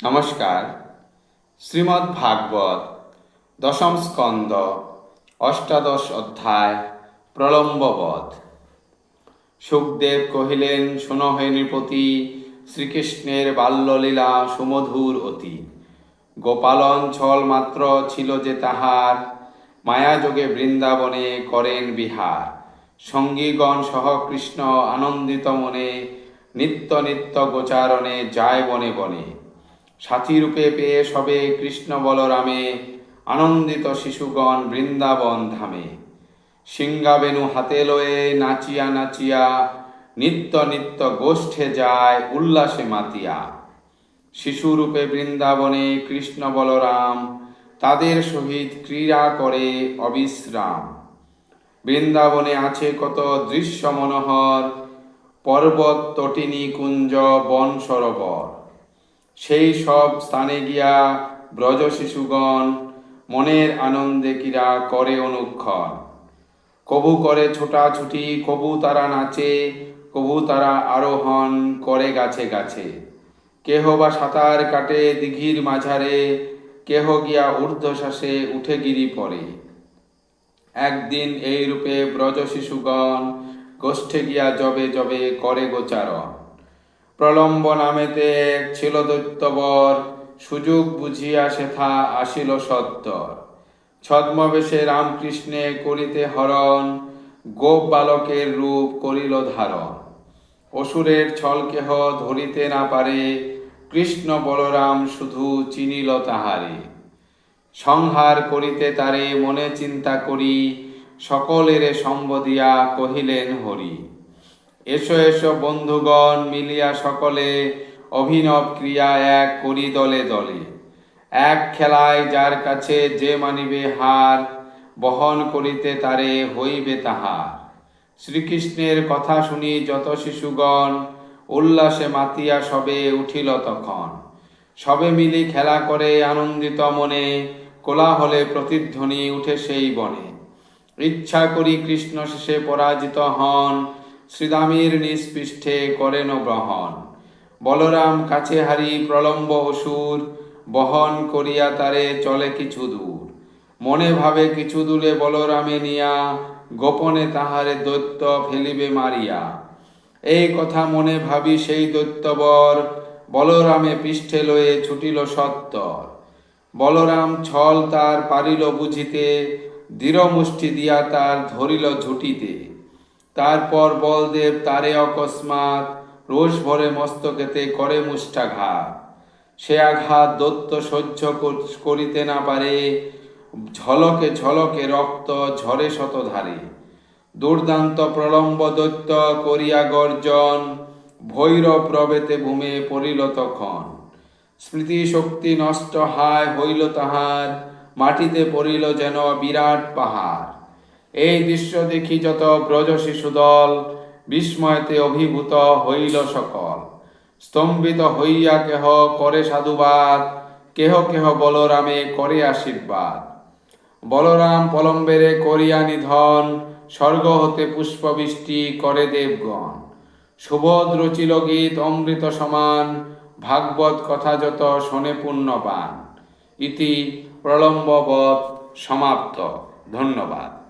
নমস্কার। শ্রীমদ্ ভাগবত, দশম স্কন্দ, অষ্টাদশ অধ্যায়, প্রলম্ববধ। সুখদেব কহিলেন, শোনো হে নৃপতি, শ্রীকৃষ্ণের বাল্যলীলা সুমধুর অতি। গোপালঞ্চল মাত্র ছিল যে তাহার, মায়াযোগে বৃন্দাবনে করেন বিহার। সঙ্গীগণ সহ কৃষ্ণ আনন্দিত মনে, নিত্য নিত্য গোচারণে যায় বনে বনে। সাথী রূপে পেয়ে সবে কৃষ্ণ বলরামে, আনন্দিত শিশুগণ বৃন্দাবন ধামে। সিংহাবেনু হাতে লয়ে নাচিয়া নাচিয়া, নিত্য নিত্য গোষ্ঠে যায় উল্লাসে মাতিয়া। শিশুরূপে বৃন্দাবনে কৃষ্ণ বলরাম, তাদের সহিত ক্রীড়া করে অবিশ্রাম। বৃন্দাবনে আছে কত দৃশ্য মনোহর পর্বত তটিনী কুঞ্জ বন সরোবর সেই সব স্থানে গিয়া ব্রজ শিশুগণ মনের আনন্দে কিরা করে অনুক্ষণ। কবু করে ছোটাছুটি, কবু তারা নাচে, কবু তারা আরোহণ করে গাছে গাছে। কেহ বা সাঁতার কাটে দিঘির মাঝারে, কেহ গিয়া ঊর্ধ্বশ্বাসে উঠে গিরি পড়ে একদিন এই রূপে ব্রজ শিশুগণ গোষ্ঠে গিয়া জবে জবে করে গোচারণ। প্রলম্ব নামেতে ছিল দৈত্যবর, সুযোগ বুঝিয়া সেথা আসিল সত্তর। ছদ্মবেশে রামকৃষ্ণে করিতে হরণ, গোপ বালকের রূপ করিল ধারণ। অসুরের ছলকেহ ধরিতে না পারে, কৃষ্ণ বলরাম শুধু চিনিল তাহারে। সংহার করিতে তারে মনে চিন্তা করি, সকলেরে সম্বদিয়া কহিলেন হরি। এসো এসো বন্ধুগণ, মিলিয়া সকলে, অভিনব ক্রিয়া এক করি দলে দলে। এক খেলায় যার কাছে যে মানিবে হার, বহন করিতে তারে হইবে তাহার। শ্রীকৃষ্ণের কথা শুনি যত শিশুগণ, উল্লাসে মাতিয়া সবে উঠিল তখন। সবে মিলি খেলা করে আনন্দিত মনে, কোলাহলে প্রতিধ্বনি উঠে সেই বনে। ইচ্ছা করি কৃষ্ণ শেষে পরাজিত হন শ্রীদামীর নিষ্পৃষ্ঠে করেন গ্রহণ। বলরাম কাছে হারি প্রলম্ব অসুর, বহন করিয়া তারে চলে কিছু দূর। মনে ভাবে কিছু দূরে বলরামে নিয়া, গোপনে তাহারে দৈত্য ফেলিবে মারিয়া। এই কথা মনে ভাবি সেই দৈত্যবর বলরামে পৃষ্ঠে লয়ে ছুটিল সত্তর। বলরাম ছল তার পারিল বুঝিতে, দৃঢ় মুষ্টি দিয়া তার ধরিল ঝুটিতে। তারপর বলদেব তারে অকস্মাৎ, রোষ ভরে মস্তকেতে করে মুষ্ঠাঘাত সে আঘাত দত্ত সহ্য করিতে না পারে, ঝলকে ঝলকে রক্ত ঝরে শতধারে। দুর্দান্ত প্রলম্ব দৈত্য করিয়া গর্জন, ভৈরব প্রবেতে ভূমে পড়িল তখন। স্মৃতি শক্তি নষ্ট হায় হইল তাহার, মাটিতে পড়িল যেন বিরাট পাহাড়। এই দৃশ্য দেখি যত ব্রজ শিশুদল বিস্ময়তে অভিভূত হইল সকল। স্তম্ভিত হইয়া কেহ করে সাধুবাদ, কেহ কেহ বলরামে করে আশীর্বাদ। বলরাম পলম্বেরে করিয়া নিধন, স্বর্গ হতে পুষ্পবৃষ্টি করে দেবগণ। সুবোধ রচিল গীত, অমৃত সমান, ভাগবত কথা যত শোনে পুণ্যবান। ইতি প্রলম্ববৎ সমাপ্ত। ধন্যবাদ।